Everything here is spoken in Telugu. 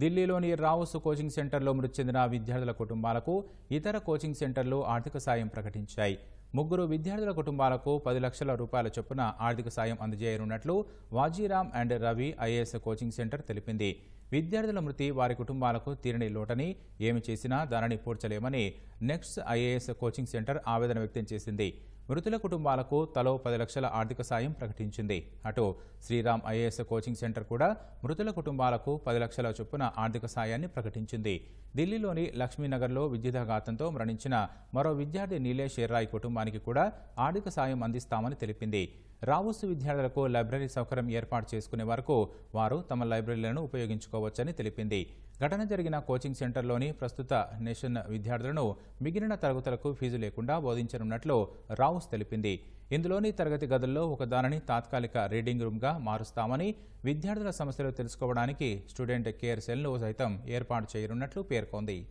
ఢిల్లీలోని రావుస్ కోచింగ్ సెంటర్లో మృతి చెందిన విద్యార్థుల కుటుంబాలకు ఇతర కోచింగ్ సెంటర్లు ఆర్థిక సాయం ప్రకటించాయి. ముగ్గురు విద్యార్థుల కుటుంబాలకు పది లక్షల రూపాయల చొప్పున ఆర్థిక సాయం అందజేయనున్నట్లు Vajiram and Ravi IAS coaching centre తెలిపింది. విద్యార్థుల మృతి వారి కుటుంబాలకు తీరని లోటని ఏమి చేసినా దానిని పూడ్చలేమని నెక్స్ట్ ఐఏఎస్ కోచింగ్ సెంటర్ ఆవేదన వ్యక్తం చేసింది. మృతుల కుటుంబాలకు తలో పది లక్షల ఆర్థిక సాయం ప్రకటించింది. అటు శ్రీరామ్ ఐఏఎస్ కోచింగ్ సెంటర్ కూడా మృతుల కుటుంబాలకు పది లక్షల చొప్పున ఆర్థిక సాయాన్ని ప్రకటించింది. ఢిల్లీలోని లక్ష్మీనగర్లో విద్యుదాఘాతంతో మరణించిన మరో విద్యార్థి నీలేష్ ఎర్రాయ్ కుటుంబానికి కూడా ఆర్థిక సాయం అందిస్తామని తెలిపింది. రావుస్ విద్యార్థులకు లైబ్రరీ సౌకర్యం ఏర్పాటు చేసుకునే వరకు వారు తమ లైబ్రరీలను ఉపయోగించుకోవచ్చని తెలిపింది. ఘటన జరిగిన కోచింగ్ సెంటర్లోని ప్రస్తుత నేషన్ విద్యార్థులను మిగిలిన తరగతులకు ఫీజు లేకుండా బోధించనున్నట్లు రావుస్ తెలిపింది. ఇందులోని తరగతి గదుల్లో ఒకదానిని తాత్కాలిక రీడింగ్ రూమ్గా మారుస్తామని విద్యార్థుల సమస్యలు తెలుసుకోవడానికి స్టూడెంట్ కేర్ సెల్ను సైతం ఏర్పాటు చేయనున్నట్లు పేర్కొంది.